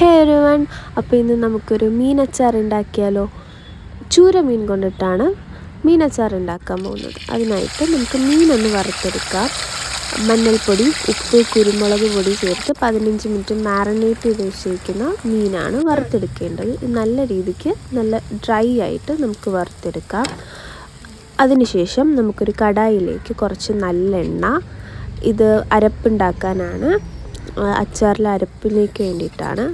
ഹേ ഒരു വൺ അപ്പോൾ ഇന്ന് നമുക്കൊരു മീനച്ചാർ ഉണ്ടാക്കിയാലോ? ചൂര മീൻ കൊണ്ടിട്ടാണ് മീനച്ചാർ ഉണ്ടാക്കാൻ പോകുന്നത്. അതിനായിട്ട് നമുക്ക് മീനൊന്ന് വറുത്തെടുക്കാം. മഞ്ഞൾപ്പൊടി ഉപ്പ് കുരുമുളക് പൊടി ചേർത്ത് പതിനഞ്ച് മിനിറ്റ് മാറിനേറ്റ് ചെയ്ത് വെച്ചിരിക്കുന്ന മീനാണ് വറുത്തെടുക്കേണ്ടത്. നല്ല രീതിക്ക് നല്ല ഡ്രൈ ആയിട്ട് നമുക്ക് വറുത്തെടുക്കാം. അതിനുശേഷം നമുക്കൊരു കടായിലേക്ക് കുറച്ച് നല്ലെണ്ണ ഇത് അരപ്പുണ്ടാക്കാനാണ് അച്ചാറിലെ അരപ്പിലേക്ക് വേണ്ടിയിട്ടാണ്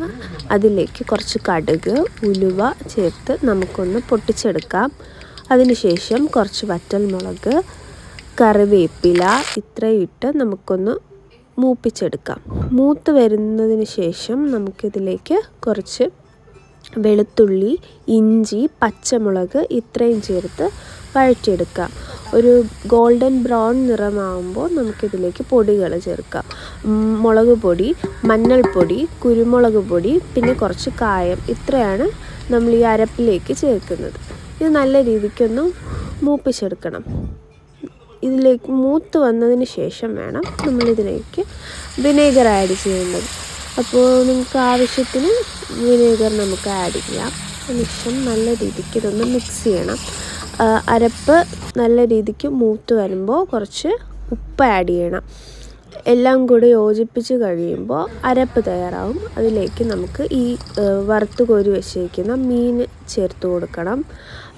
അതിലേക്ക് കുറച്ച് കടുക് ഉലുവ ചേർത്ത് നമുക്കൊന്ന് പൊട്ടിച്ചെടുക്കാം. അതിനുശേഷം കുറച്ച് വറ്റൽമുളക് കറിവേപ്പില ഇത്രയും ഇട്ട് നമുക്കൊന്ന് മൂപ്പിച്ചെടുക്കാം. മൂത്ത് വരുന്നതിന് ശേഷം നമുക്കിതിലേക്ക് കുറച്ച് വെളുത്തുള്ളി ഇഞ്ചി പച്ചമുളക് ഇത്രയും ചേർത്ത് വഴറ്റിയെടുക്കാം. ഒരു ഗോൾഡൻ ബ്രൗൺ നിറമാകുമ്പോൾ നമുക്കിതിലേക്ക് പൊടികൾ ചേർക്കാം. മുളക് പൊടി മഞ്ഞൾപ്പൊടി കുരുമുളക് പൊടി പിന്നെ കുറച്ച് കായം. ഇത്രയാണ് നമ്മൾ ഈ അരപ്പിലേക്ക് ചേർക്കുന്നത്. ഇത് നല്ല രീതിക്കൊന്ന് മൂപ്പിച്ചെടുക്കണം. ഇതിലേക്ക് മൂത്ത് വന്നതിന് ശേഷം വേണം നമ്മളിതിലേക്ക് വിനേഗർ ആഡ് ചെയ്യേണ്ടത് അപ്പോൾ നിങ്ങൾക്ക് ആവശ്യത്തിന് വിനേഗർ നമുക്ക് ആഡ് ചെയ്യാം. അതിനുശേഷം നല്ല രീതിക്ക് ഇതൊന്ന് മിക്സ് ചെയ്യണം. അരപ്പ് നല്ല രീതിക്ക് മൂത്ത് വരുമ്പോൾ കുറച്ച് ഉപ്പ് ആഡ് ചെയ്യണം. എല്ലാം കൂടി യോജിപ്പിച്ച് കഴിയുമ്പോൾ അരപ്പ് തയ്യാറാവും. അതിലേക്ക് നമുക്ക് ഈ വറുത്ത് കോരി വെച്ചിരിക്കുന്ന മീൻ ചേർത്ത് കൊടുക്കണം.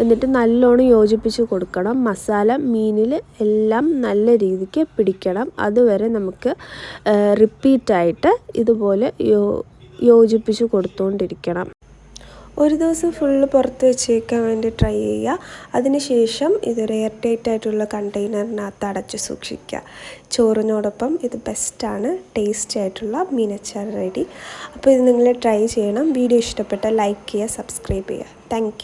എന്നിട്ട് നല്ലോണം യോജിപ്പിച്ച് കൊടുക്കണം. മസാല മീനിൽ എല്ലാം നല്ല രീതിക്ക് പിടിക്കണം. അതുവരെ നമുക്ക് റിപ്പീറ്റായിട്ട് ഇതുപോലെ യോ യോജിപ്പിച്ച് കൊടുത്തുകൊണ്ടിരിക്കണം ഒരു ദിവസം ഫുള്ള് പുറത്ത് വെച്ചേക്കാൻ വേണ്ടി ട്രൈ ചെയ്യുക. അതിനുശേഷം ഇതൊരു എയർ ടൈറ്റ് ആയിട്ടുള്ള കണ്ടെയ്നറിനകത്ത് അടച്ച് സൂക്ഷിക്കുക. ചോറിനോടൊപ്പം ഇത് ബെസ്റ്റാണ് ടേസ്റ്റി ആയിട്ടുള്ള മീനച്ചാർ റെഡി അപ്പോൾ ഇത് നിങ്ങൾ ട്രൈ ചെയ്യണം. വീഡിയോ ഇഷ്ടപ്പെട്ടാൽ ലൈക്ക് ചെയ്യുക സബ്സ്ക്രൈബ് ചെയ്യുക. താങ്ക്